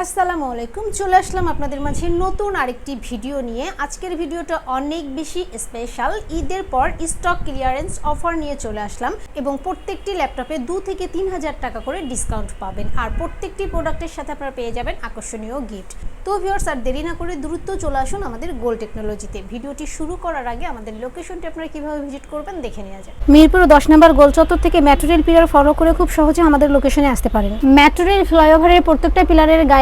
আসসালামু আলাইকুম, চলে আসলাম আপনাদের মাঝে নতুন আরেকটি ভিডিও নিয়ে। আজকের ভিডিওটা অনেক বেশি স্পেশাল ঈদের পর স্টক ক্লিয়ারেন্স অফার নিয়ে চলে আসলাম এবং প্রত্যেকটি ল্যাপটপে দু থেকে তিন হাজার টাকা করে ডিসকাউন্ট পাবেন। আর প্রত্যেকটি প্রোডাক্টের সাথে আপনারা পেয়ে যাবেন আকর্ষণীয় গিফট তো ভিউয়ার্স আর দেরি না করে দ্রুত চলে আসুন আমাদের গোল টেকনোলজিতে ভিডিওটি শুরু করার আগে আমাদের লোকেশনটি আপনারা কীভাবে ভিজিট করবেন দেখে নেওয়া যাক। মিরপুর দশ নম্বর গোল চত্বর থেকে মেট্রো রেল পিলার ফলো করে খুব সহজে আমাদের লোকেশনে আসতে পারেন। মেট্রো রেল ফ্লাইওভারের প্রত্যেকটা পিলারের গায়ে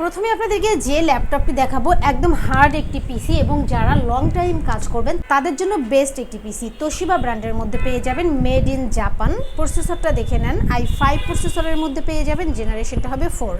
প্রথমে আপনাদেরকে যে ল্যাপটপটি দেখাবো, একদম হার্ড একটি পিসি এবং যারা লং টাইম কাজ করবেন, তাদের জন্য বেস্ট একটি পিসি তোশিবা ব্র্যান্ডের মধ্যে পেয়ে যাবেন মেড ইন জাপান প্রসেসরটা দেখে নেন আই ফাইভ প্রসেসরের মধ্যে পেয়ে যাবেন জেনারেশনটা হবে ফোর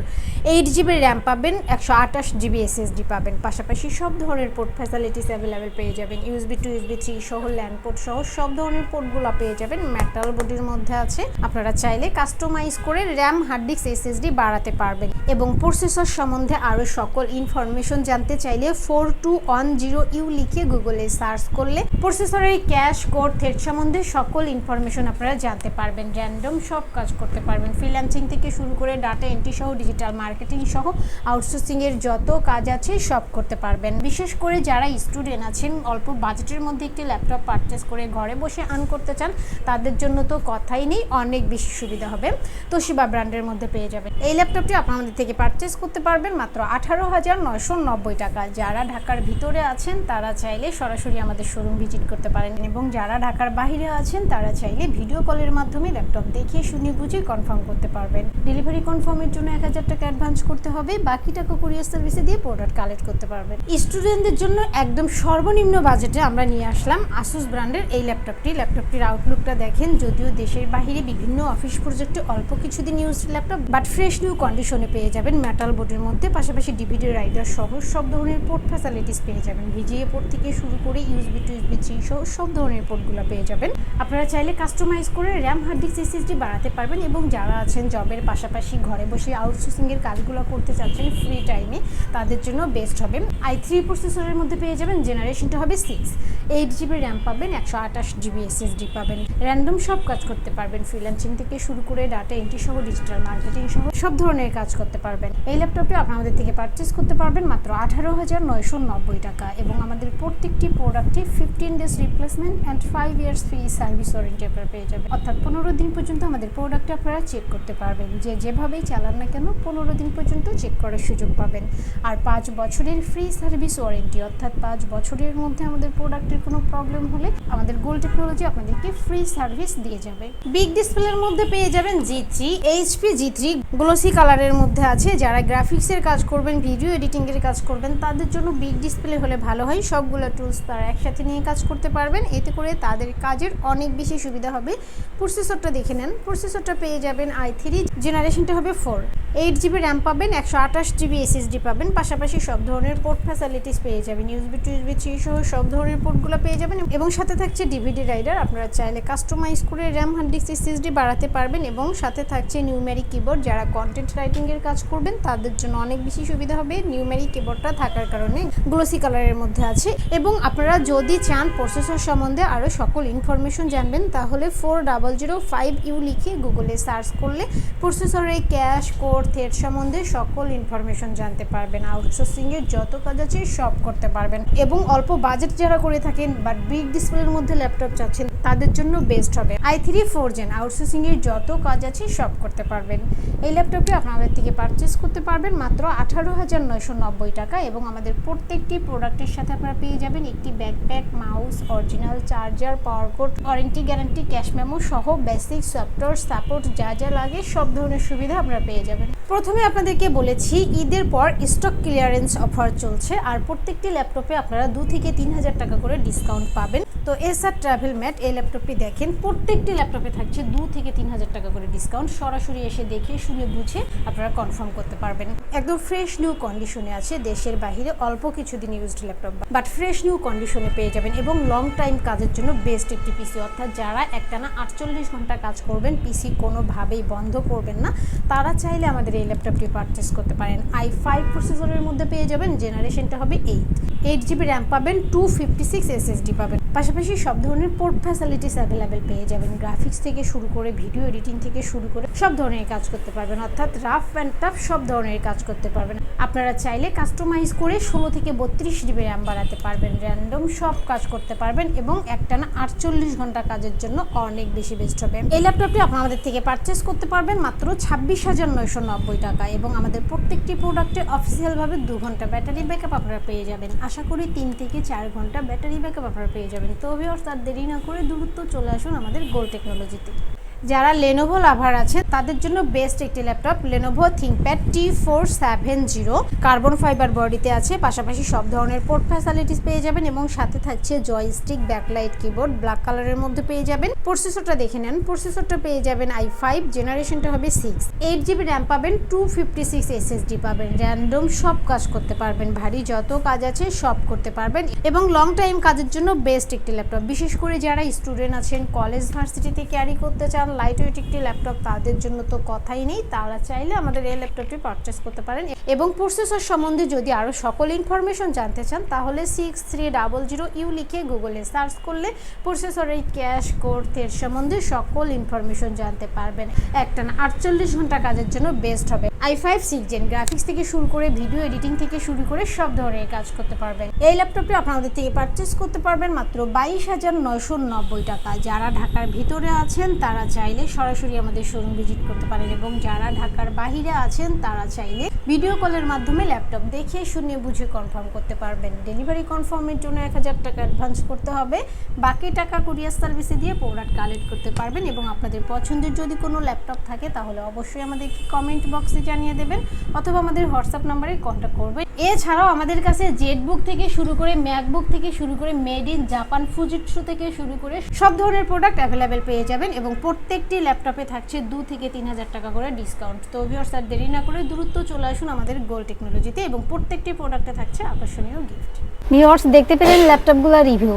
এইট জিবি র্যাম পাবেন, একশো আঠাশ জিবি এসএসডি পাবেন। পাশাপাশি সব ধরনের পোর্ট ফ্যাসিলিটিস অ্যাভেলেবেল পেয়ে যাবেন। ইউএসবি টু ইউএসবি থ্রি সহ ল্যান্ড পোর্ট সহ সব ধরনের পোর্টগুলো পেয়ে যাবেন। মেটাল বডির মধ্যে আছে। আপনারা চাইলে কাস্টমাইজ করে র্যাম হার্ড ডিস্ক এসএসডি বাড়াতে পারবেন। এবং প্রসেসর সম্বন্ধে আরও সকল ইনফরমেশন জানতে চাইলে four two one zero U লিখে গুগলে সার্চ করলে প্রসেসরের ক্যাশ কোড থ্রেড সম্বন্ধে সকল ইনফরমেশন আপনারা জানতে পারবেন। র্যান্ডম সব কাজ করতে পারবেন। ফ্রিল্যান্সিং থেকে শুরু করে ডাটা এন্ট্রি সহ ডিজিটাল মার্কেটিং সহ আউটসোর্সিং এর যত কাজ আছে সব করতে পারবেন। বিশেষ করে যারা স্টুডেন্ট আছেন, অল্প বাজেটের মধ্যে একটি ল্যাপটপ পারচেস করে ঘরে বসে আর্ন করতে চান, তাদের জন্য তো কথাই নেই, অনেক বেশি সুবিধা হবে। তোশিবা ব্র্যান্ডের মধ্যে পেয়ে যাবেন। এই ল্যাপটপটি আপনাদের থেকে পারচেস করতে পারবেন। মাত্র আঠারো হাজার নয়শো নব্বই টাকা। যারা ঢাকার ভিতরে আছেন, তারা চাইলে সরাসরি আমাদের শোরুম ভিজিট করতে পারেন এবং যারা ঢাকার বাইরে আছেন, তারা চাইলে ভিডিও কলের মাধ্যমে ল্যাপটপ দেখে, শুনে, বুঝে কনফার্ম করতে পারবেন। ডেলিভারি কনফার্মের জন্য এক হাজার টাকা অ্যাডভান্স করতে হবে। বাকি টাকা কুরিয়ার সার্ভিসে দিয়ে প্রোডাক্ট কালেক্ট করতে পারবেন। স্টুডেন্টদের জন্য একদম সর্বনিম্ন বাজেটে আমরা নিয়ে আসলাম আসুস ব্র্যান্ডের এই ল্যাপটপটি ল্যাপটপটির আউটলুকটা দেখেন, যদিও দেশের বাইরে বিভিন্ন অফিস প্রজেক্টে অল্প কিছুদিন use laptop but fresh new কন্ডিশনে পেয়ে যাবেন মেটাল বোর্ডের মধ্যে পাশাপাশি ডিভিডি রাইডার সহ সব ধরনের পোর্ট ফ্যাসিলিটিস পেয়ে যাবেন। ভিজিএ পোর্ট থেকে শুরু করে ইউএসবি টু ইউএসবি থ্রি সহ সব ধরনের পোর্টগুলো পেয়ে যাবেন। আপনারা চাইলে কাস্টমাইজ করে র্যাম হার্ড ডিস্ক এসএসডি বাড়াতে পারবেন এবং যারা আছেন জবের পাশাপাশি ঘরে বসে আউটসোর্সিং এর কাজগুলো করতে চাচ্ছেন ফ্রি টাইমে তাদের জন্য বেস্ট হবে। আই থ্রি প্রসেসরের মধ্যে পেয়ে যাবেন জেনারেশনটা হবে সিক্স এইট জিবি র্যাম পাবেন, একশো আঠাশ জিবি এসএসডি পাবেন। র্যান্ডম সব কাজ করতে পারবেন ফ্রিল্যান্সিং থেকে শুরু করে ডাটা এন্ট্রি সহ ডিজিটাল মার্কেটিং সহ সব ধরনের কাজ করতে পারবেন। এই ল্যাপটপটি আপনাদের থেকে পারচেস করতে পারবেন মাত্র আঠারো হাজার নয়শো নব্বই টাকা এবং আমাদের প্রত্যেকটি প্রোডাক্টে fifteen days replacement and five years free service warranty আপনারা পেয়ে যাবেন। অর্থাৎ পনেরো দিন পর্যন্ত আমাদের প্রোডাক্টে আপনারা চেক করতে পারবেন। যে যেভাবেই চালান না কেন পনেরো দিন পর্যন্ত চেক করার সুযোগ পাবেন। আর পাঁচ বছরের ফ্রি সার্ভিস ওয়ারেন্টি অর্থাৎ পাঁচ বছরের মধ্যে আমাদের প্রোডাক্টের কোনো প্রবলেম হলে আমাদের গোল টেকনোলজি আপনাদেরকে ফ্রি সার্ভিস দিয়ে যাবে। বিগ ডিসপ্লের মধ্যে পেয়ে যাবেন G three HP G three glossy কালারের মধ্যে আছে। যারা গ্রাফিক্সের কাজ করবেন ভিডিও এডিটিংয়ের কাজ করবেন, তাদের জন্য বিগ ডিসপ্লে হলে ভালো হয়। সবগুলো টুলস তারা একসাথে নিয়ে কাজ করতে পারবেন। এতে করে তাদের কাজের অনেক বেশি সুবিধা হবে। প্রসেসরটা দেখে নেন। প্রসেসরটা পেয়ে যাবেন আই থ্রি জেনারেশনটা হবে ফোর এইট জিবি র্যাম পাবেন, একশো আঠাশ জিবি এসএসডি পাবেন। পাশাপাশি সব ধরনের পোর্ট ফ্যাসিলিটিস পেয়ে যাবেন। ইউএসবি টু ইউএসবি থ্রি সহ সব ধরনের পোর্টগুলো পেয়ে যাবেন। এবং সাথে থাকছে ডিভিডি রাইডার আপনারা চাইলে কাস্টমাইজ করে র্যাম হার্ড ডিস্ক এসএসডি বাড়াতে পারবেন। এবং সাথে থাকছে নিউমেরিক কিবোর্ড যারা কন্টেন্ট রাইটিংয়ের কাজ করবেন, তাদের জন্য অনেক বেশি সুবিধা হবে। নিউমেরিক কিবোর্ডটা থাকার কারণে গ্লোসি কালারের মধ্যে আছে। এবং আপনারা যদি চান প্রসেসর সম্বন্ধে আরও সকল ইনফরমেশন জানবেন, তাহলে four double zero five U লিখে গুগলে সার্চ করলে প্রসেসরের ক্যাশ কোড থ্রেড সম্বন্ধে সকল ইনফরমেশন জানতে পারবেন। আউটসোর্সিংয়ের যত কাজ আছে সব করতে পারবেন। এবং অল্প বাজেট যারা করে থাকেন বাট বিগ ডিসপ্লের মধ্যে ল্যাপটপ চাচ্ছেন, তাদের জন্য বেস্ট হবে। আই থ্রি ফোর জেন আউটসোর্সিংয়ের যত কাজ আছে সব করতে পারবেন। এই ল্যাপটপটি আপনাদের থেকে পারচেস করতে পারবেন মাত্র আঠারো হাজার নয়শো নব্বই টাকা এবং আমাদের প্রত্যেকটি প্রোডাক্টের সাথে আপনারা পেয়ে যাবেন একটি backpack mouse original charger power cord warranty guarantee cash memo সহ বেসিক সফটওয়্যার সাপোর্ট যা যা লাগে সব ধরনের সুবিধা আপনারা পেয়ে যাবেন। প্রথমে আপনাদেরকে বলেছি, ঈদের পর স্টক ক্লিয়ারেন্স অফার চলছে আর প্রত্যেকটি ল্যাপটপে আপনারা দু থেকে তিন হাজার টাকা করে ডিসকাউন্ট পাবেন। তো এসআর ট্রাভেল ম্যাট এই ল্যাপটপটি দেখেন, প্রত্যেকটি ল্যাপটপে থাকছে দু থেকে তিন হাজার টাকা করে ডিসকাউন্ট সরাসরি এসে দেখে, শুনে বুঝে আপনারা কনফার্ম করতে পারবেন। একদম ফ্রেশ নিউ কন্ডিশনে আছে, দেশের বাইরে অল্প কিছুদিন used laptop but fresh new কন্ডিশনে পেয়ে যাবেন এবং লং টাইম কাজের জন্য বেস্ট একটি পিসি অর্থাৎ যারা একটানা আটচল্লিশ ঘণ্টা কাজ করবেন পিসি কোনোভাবেই বন্ধ করবেন না। তারা চাইলে আমাদের এই ল্যাপটপটি পারচেস করতে পারেন। আই ফাইভ প্রসেসরের মধ্যে পেয়ে যাবেন জেনারেশনটা হবে এইট এইট জিবি র্যাম পাবেন টু ফিফটি সিক্স এসএসডি পাবেন। পাশাপাশি সব ধরনের পোর্ট ফ্যাসিলিটিস অ্যাভেলেবেল পেয়ে যাবেন। গ্রাফিক্স থেকে শুরু করে ভিডিও এডিটিং থেকে শুরু করে সব ধরনের কাজ করতে পারবেন। অর্থাৎ রাফ অ্যান্ড টাফ সব ধরনের কাজ করতে পারবেন। আপনারা চাইলে কাস্টমাইজ করে ষোলো থেকে বত্রিশ জিবি র্যাম বাড়াতে পারবেন। র্যান্ডম সব কাজ করতে পারবেন এবং একটানা আটচল্লিশ ঘণ্টা কাজের জন্য অনেক বেশি বেস্ট হবে। এই ল্যাপটপটি আপনারা আমাদের থেকে পারচেস করতে পারবেন মাত্র ছাব্বিশ হাজার নয়শো নব্বই টাকা এবং আমাদের প্রত্যেকটি প্রোডাক্টে অফিসিয়ালভাবে দু ঘণ্টা ব্যাটারি ব্যাকআপ আপনারা পেয়ে যাবেন। আশা করি তিন থেকে চার ঘণ্টা ব্যাটারি ব্যাকআপ আপনারা পেয়ে যাবেন। তো ভিওর্স আর দেরি না করে দূরত্ব চলে আসুন আমাদের গোল টেকনোলজিতে যারা লেনোভো লাভার আছে, তাদের জন্য বেস্ট একটি laptop Lenovo ThinkPad T four seven zero carbon fibre বডিতে আছে, পাশাপাশি সব ধরনের পোর্ট ফ্যাসিলিটিস পেয়ে যাবেন এবং সাথে থাকছে জয়স্টিক ব্যাকলাইট কিবোর্ড ব্ল্যাক কালারের মধ্যে পেয়ে যাবেন। প্রসেসরটা দেখে নেন প্রসেসরটা পেয়ে যাবেন আই ফাইভ জেনারেশনটা হবে সিক্স এইট জিবি র্যাম পাবেন টু ফিফটি সিক্স এসএসডি পাবেন। র্যান্ডম সব কাজ করতে পারবেন, ভারী যত কাজ আছে সব করতে পারবেন এবং লং টাইম কাজের জন্য বেস্ট একটি ল্যাপটপ বিশেষ করে যারা স্টুডেন্ট আছেন কলেজ ভার্সিটিতে ক্যারি করতে চান লাইট ওয়েট একটি ল্যাপটপ, তাদের জন্য তো কথাই নেই। তারা চাইলে আমাদের এই ল্যাপটপটি পারচেস করতে পারেন। এবং প্রসেসর সম্বন্ধে যদি আরও সকল ইনফরমেশন জানতে চান, তাহলে six three double zero U লিখে গুগলে সার্চ করলে প্রসেসরের ক্যাশ কোর্থের সম্বন্ধে সকল ইনফরমেশন জানতে পারবেন। একটা না আটচল্লিশ ঘণ্টা কাজের জন্য বেস্ট হবে। I five six gen graphics থেকে শুরু করে ভিডিও এডিটিং থেকে শুরু করে সব ধরনের কাজ করতে পারবেন। এই ল্যাপটপটি আপনাদের থেকে পারচেস করতে পারবেন মাত্র বাইশ হাজার নয়শো নব্বই টাকা। যারা ঢাকার ভিতরে আছেন, তারা চাইলে সরাসরি আমাদের শোরুম ভিজিট করতে পারেন এবং যারা ঢাকার বাহিরে আছেন, তারা চাইলে ভিডিও কলের মাধ্যমে ল্যাপটপ দেখে শুনে বুঝে কনফার্ম করতে পারবেন। ডেলিভারি কনফার্মের জন্য এক হাজার টাকা অ্যাডভান্স করতে হবে। বাকি টাকা কুরিয়ার সার্ভিসে দিয়ে প্রোডাক্ট কালেক্ট করতে পারবেন এবং আপনাদের পছন্দের যদি কোনো ল্যাপটপ থাকে, তাহলে অবশ্যই আমাদেরকে কমেন্ট বক্সে জানিয়ে দেবেন অথবা আমাদের হোয়াটসঅ্যাপ নাম্বারে কন্ট্যাক্ট করবেন। এছাড়াও আমাদের কাছে জেটবুক থেকে শুরু করে ম্যাকবুক থেকে শুরু করে মেড ইন জাপান ফুজিটসু থেকে শুরু করে সব ধরনের প্রোডাক্ট অ্যাভেলেবেল পেয়ে যাবেন এবং প্রত্যেকটি ল্যাপটপে থাকছে দু থেকে তিন হাজার টাকা করে ডিসকাউন্ট তো ভিওর আর দেরি না করে দ্রুত চলে আসুন আমাদের গোল টেকনোলজিতে এবং প্রত্যেকটি প্রোডাক্টে থাকছে আকর্ষণীয় গিফট ভিওর্স দেখতে পেলেন ল্যাপটপগুলো review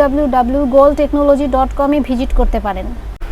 W W goal technology dot কমে ভিজিট করতে পারেন।